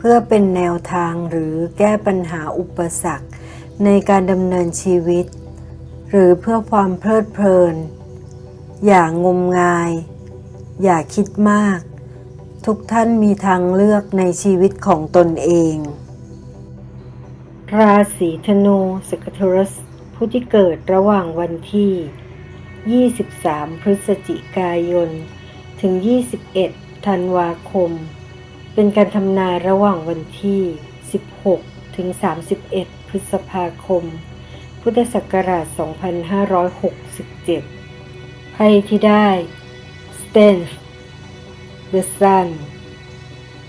พื่อเป็นแนวทางหรือแก้ปัญหาอุปสรรค ในการดำเนินชีวิต หรือเพื่อความเพลิดเพลิน อย่างงมงาย อย่าคิดมาก ทุกท่านมีทางเลือกในชีวิตของตนเอง ราศีธนูสก t รัสผู้ที่เกิดระหว่างวันที่ 23 พฤศจิกายน ถึง 21 ธันวาคม เป็นการทำนายระหว่างวันที่ 16 ถึง 31 พฤษภาคม พุทธศักราช 2567 ไพ่ที่ได้ Strength The Sun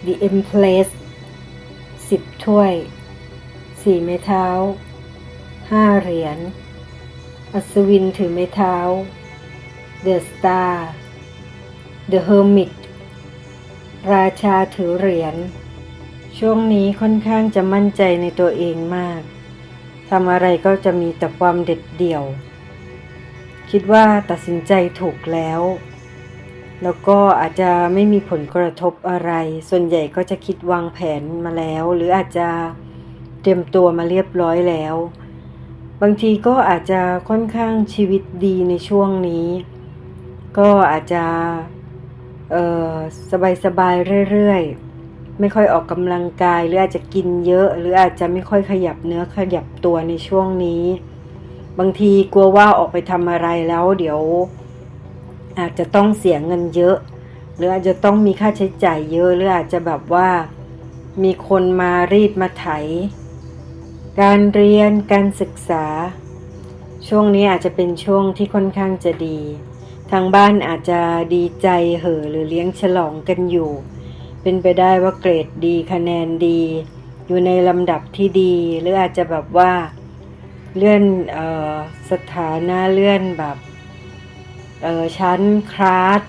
The Empress 10 ถ้วย 4 ไม้เท้า 5 เหรียญ อัศวินถือไม้เท้า The Star The Hermit ราชาถือเหรียญ ช่วงนี้ค่อนข้างจะมั่นใจในตัวเองมาก ทำอะไรก็จะมีแต่ความเด็ดเดี่ยว คิดว่าตัดสินใจถูกแล้ว แล้วก็อาจจะไม่มีผลกระทบอะไร ส่วนใหญ่ก็จะคิดวางแผนมาแล้ว หรืออาจจะเตรียมตัวมาเรียบร้อยแล้ว บางทีก็อาจจะค่อนข้างชีวิตดีในช่วงนี้ ก็อาจจะ สบายๆเรื่อยๆ ไม่ค่อยออกกำลังกาย หรืออาจจะกินเยอะ หรืออาจจะไม่ค่อยขยับเนื้อขยับตัวในช่วงนี้ บางทีกลัวว่าออกไปทำอะไรแล้ว เดี๋ยว อาจจะต้องเสียเงินเยอะ หรืออาจจะต้องมีค่าใช้จ่ายเยอะ หรืออาจจะแบบว่ามีคนมารีดมาไถ การเรียนการศึกษา ช่วงนี้อาจจะเป็นช่วงที่ค่อนข้างจะดี ทางบ้านอาจจะดีใจเห่อหรือเลี้ยงฉลองกันอยู่ เป็นไปได้ว่าเกรดดีคะแนนดี อยู่ในลำดับที่ดี หรืออาจจะแบบว่าเลื่อนออสถานะเลื่อนแบบชั้นคลาส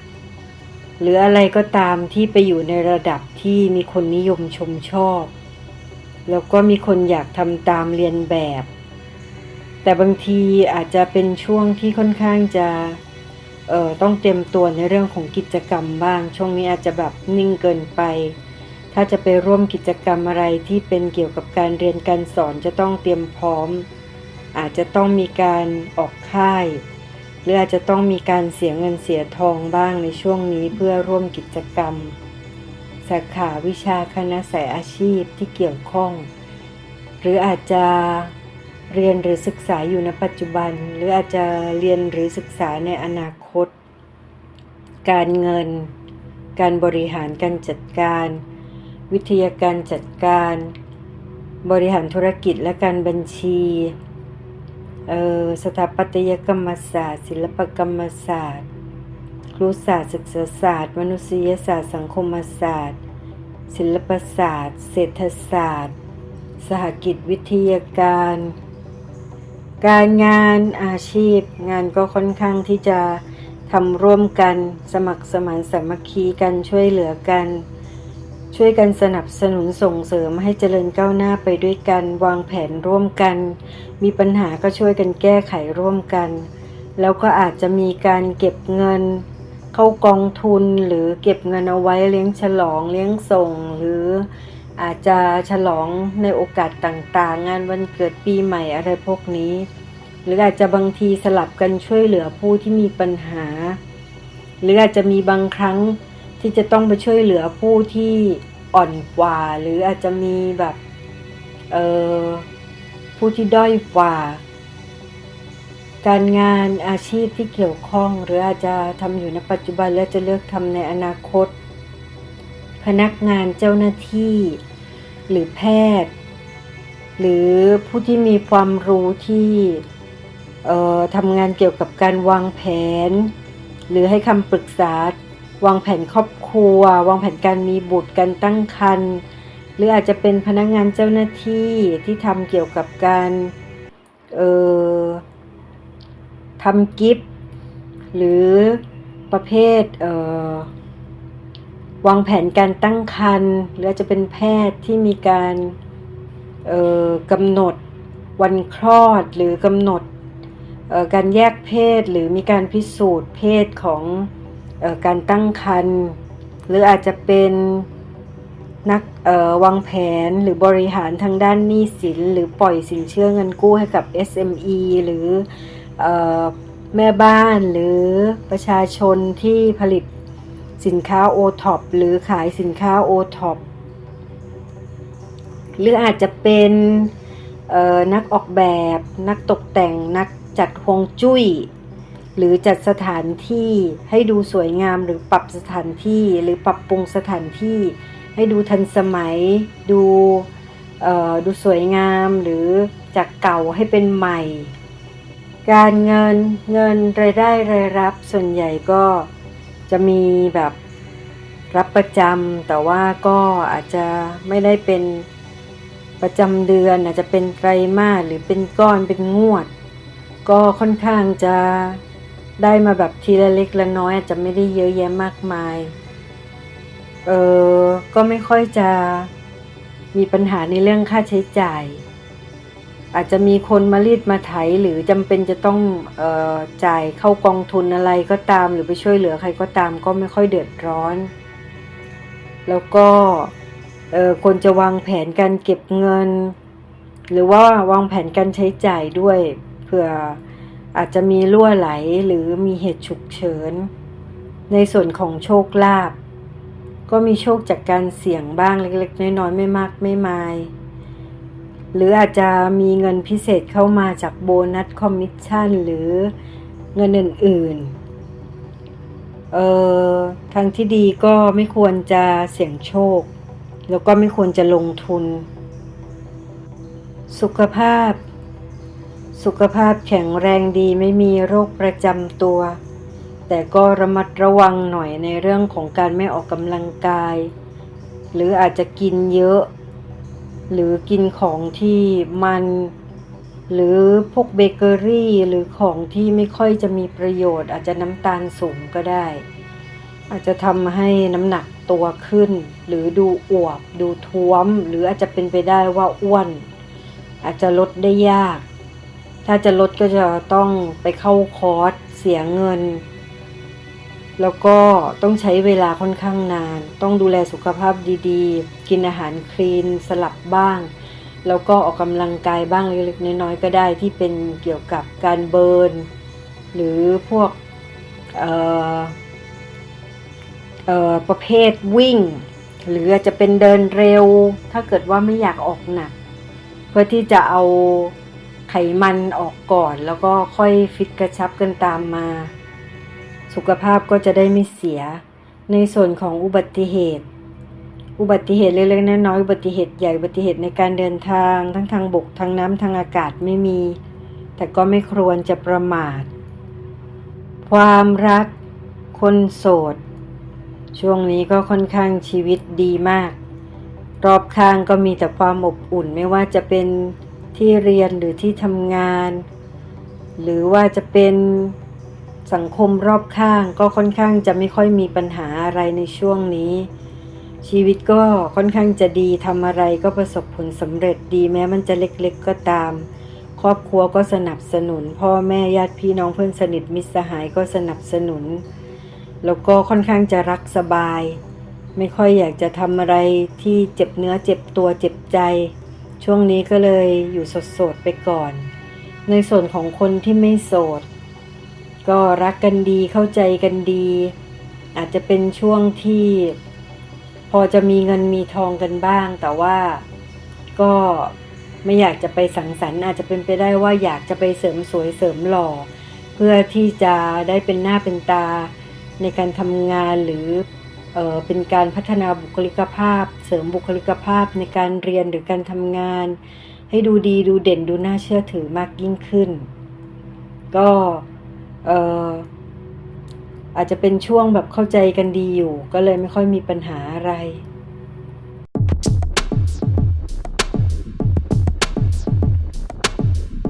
หรืออะไรก็ตามที่ไปอยู่ในระดับที่มีคนนิยมชมชอบ แล้วก็มีคนอยากทำตามเรียนแบบ แต่บางทีอาจจะเป็นช่วงที่ค่อนข้างจะ เอ่อต้องเตรียมตัวในเรื่องของกิจกรรมบ้าง ช่วงนี้อาจจะแบบนิ่งเกินไป ถ้าจะไปร่วมกิจกรรมอะไรที่เป็นเกี่ยวกับการเรียนการสอนจะต้องเตรียมพร้อม อาจจะต้องมีการออกค่าย หรืออาจจะต้องมีการเสียเงินเสียทองบ้างในช่วงนี้เพื่อร่วมกิจกรรม สาขาวิชาคณะสายอาชีพที่เกี่ยวข้อง หรืออาจจะ เรียนหรือศึกษาอยู่ในปัจจุบัน หรืออาจจะเรียนหรือศึกษาในอนาคต การเงิน การบริหารการจัดการ วิทยาการจัดการ บริหารธุรกิจและการบัญชีออสถาปัตยกรรมศาสตร์ ศิลปกรรมศาสตร์ ครุศาสตร์ศึกษาศาสตร์ มนุษยศาสตร์ สังคมศาสตร์ ศิลปศาสตร์ เศรษฐศาสตร์ สหกิจวิทยาการ การงานอาชีพ งานก็ค่อนข้างที่จะทำร่วมกันสมัครสมานสามัคคีกันช่วยเหลือกัน ช่วยกันสนับสนุนส่งเสริมให้เจริญก้าวหน้าไปด้วยกัน วางแผนร่วมกัน มีปัญหาก็ช่วยกันแก้ไขร่วมกัน แล้วก็อาจจะมีการเก็บเงิน เข้ากองทุนหรือเก็บเงินเอาไว้เลี้ยงฉลองเลี้ยงส่งหรือ อาจจะฉลองในโอกาสต่างๆ งานวันเกิดปีใหม่อะไรพวกนี้ หรืออาจจะบางทีสลับกันช่วยเหลือผู้ที่มีปัญหา หรืออาจจะมีบางครั้งที่จะต้องไปช่วยเหลือผู้ที่อ่อนกว่า หรืออาจจะมีแบบเออผู้ที่ด้อยกว่า การงานอาชีพที่เกี่ยวข้อง หรืออาจจะทำอยู่ในปัจจุบันและจะเลือกทำในอนาคต พนักงานเจ้าหน้าที่ หรือแพทย์ หรือผู้ที่มีความรู้ที่ทำงานเกี่ยวกับการวางแผน หรือให้คำปรึกษาวางแผนครอบครัว วางแผนการมีบุตรการตั้งครรภ์หรืออาจจะเป็นพนักงานเจ้าหน้าที่ที่ทำเกี่ยวกับการทำกิฟต์หรือประเภทเวางแผนการตั้งครรภ์หรือจะเป็นแพทย์ที่มีการกำหนดวันคลอดหรือกำหนดการแยกเพศหรือมีการพิสูจน์เพศของออการตั้งครรภ์หรืออาจจะเป็นนักวางแผนหรือบริหารทางด้านหนี้สิน หรือปล่อยสินเชื่อเงินกู้ให้กับ SME หรือออแม่บ้านหรือประชาชนที่ผลิต สินค้า o t o p หรือขายสินค้า o t o p หรืออาจจะเป็นนักออกแบบนักตกแต่งนักจัดฮวงจุ้ย หรือจัดสถานที่ให้ดูสวยงามหรือปรับสถานที่หรือปรับปรุงสถานที่ ให้ดูทันสมัย ดูดูสวยงามหรือจากเก่าให้เป็นใหม่ การเงินเงินรายได้รายรับส่วนใหญ่ก็ จะมีแบบรับประจำแต่ว่าก็อาจจะไม่ได้เป็นประจำเดือน อาจจะเป็นไตรมาสหรือเป็นก้อนเป็นงวด ก็ค่อนข้างจะได้มาแบบทีละเล็กละน้อย อาจจะไม่ได้เยอะแยะมากมายเออก็ไม่ค่อยจะมีปัญหาในเรื่องค่าใช้จ่าย อาจจะมีคนมารีดมาไถหรือจำเป็นจะต้องออจ่ายเข้ากองทุนอะไรก็ตาม หรือไปช่วยเหลือใครก็ตามก็ไม่ค่อยเดือดร้อน แล้วก็ควรจะวางแผนการเก็บเงิน หรือว่าวางแผนการใช้จ่ายด้วยเผื่ออาจจะมีรั่วไหลหรือมีเหตุฉุกเฉิน ในส่วนของโชคลาภก็มีโชคจากการเสี่ยงบ้างเล็กๆน้อยๆไม่มากไม่มาย หรืออาจจะมีเงินพิเศษเข้ามาจากโบนัสคอมมิชชั่นหรือเงินอื่นๆ เอ่อทางที่ดีก็ไม่ควรจะเสี่ยงโชค แล้วก็ไม่ควรจะลงทุน สุขภาพ สุขภาพแข็งแรงดีไม่มีโรคประจำตัว แต่ก็ระมัดระวังหน่อยในเรื่องของการไม่ออกกำลังกาย หรืออาจจะกินเยอะ หรือกินของที่มัน หรือพวกเบเกอรี่หรือของที่ไม่ค่อยจะมีประโยชน์ อาจจะน้ำตาลสูงก็ได้ อาจจะทำให้น้ำหนักตัวขึ้น หรือดูอวบ ดูท้วม หรืออาจจะเป็นไปได้ว่าอ้วน อาจจะลดได้ยาก ถ้าจะลดก็จะต้องไปเข้าคอร์สเสียเงินแล้วก็ต้องใช้เวลาค่อนข้างนาน ต้องดูแลสุขภาพดี ๆ กินอาหารคลีนสลับบ้าง แล้วก็ออกกำลังกายบ้างเล็กๆน้อยๆก็ได้ที่เป็นเกี่ยวกับการเบิร์น หรือพวกประเภทวิ่ง หรือจะเป็นเดินเร็ว ถ้าเกิดว่าไม่อยากออกหนัก เพื่อที่จะเอาไขมันออกก่อน แล้วก็ค่อยฟิตกระชับกันตามมา สุขภาพก็จะได้ไม่เสีย ในส่วนของอุบัติเหตุ อุบัติเหตุเล็กๆน้อยๆอุบัติเหตุใหญ่อุบัติเหตุในการเดินทาง ทั้งทางบกทางน้ำทางอากาศไม่มี แต่ก็ไม่ควรจะประมาท ความรัก คนโสด ช่วงนี้ก็ค่อนข้างชีวิตดีมาก รอบข้างก็มีแต่ความอบอุ่นไม่ว่าจะเป็นที่เรียนหรือที่ทำงาน หรือว่าจะเป็นสังคมรอบข้างก็ค่อนข้างจะไม่ค่อยมีปัญหาอะไรในช่วงนี้ ชีวิตก็ค่อนข้างจะดีทำอะไรก็ประสบผลสำเร็จดีแม้มันจะเล็กๆก็ตาม ครอบครัวก็สนับสนุน พ่อแม่ญาติพี่น้องเพื่อนสนิทมิตรสหายก็สนับสนุน แล้วก็ค่อนข้างจะรักสบาย ไม่ค่อยอยากจะทำอะไรที่เจ็บเนื้อเจ็บตัวเจ็บใจ ช่วงนี้ก็เลยอยู่โสดๆไปก่อน ในส่วนของคนที่ไม่โสด ก็รักกันดีเข้าใจกันดี อาจจะเป็นช่วงที่ พอจะมีเงินมีทองกันบ้าง แต่ว่าก็ไม่อยากจะไปสังสรรค์อาจจะเป็นไปได้ว่าอยากจะไปเสริมสวยเสริมหล่อ เพื่อที่จะได้เป็นหน้าเป็นตาในการทำงานหรือเออเป็นการพัฒนาบุคลิกภาพ เสริมบุคลิกภาพในการเรียนหรือการทำงาน ให้ดูดีดูเด่นดูน่าเชื่อถือมากยิ่งขึ้น ก็เออ อาจจะเป็นช่วงแบบเข้าใจกันดีอยู่ ก็เลยไม่ค่อยมีปัญหาอะไร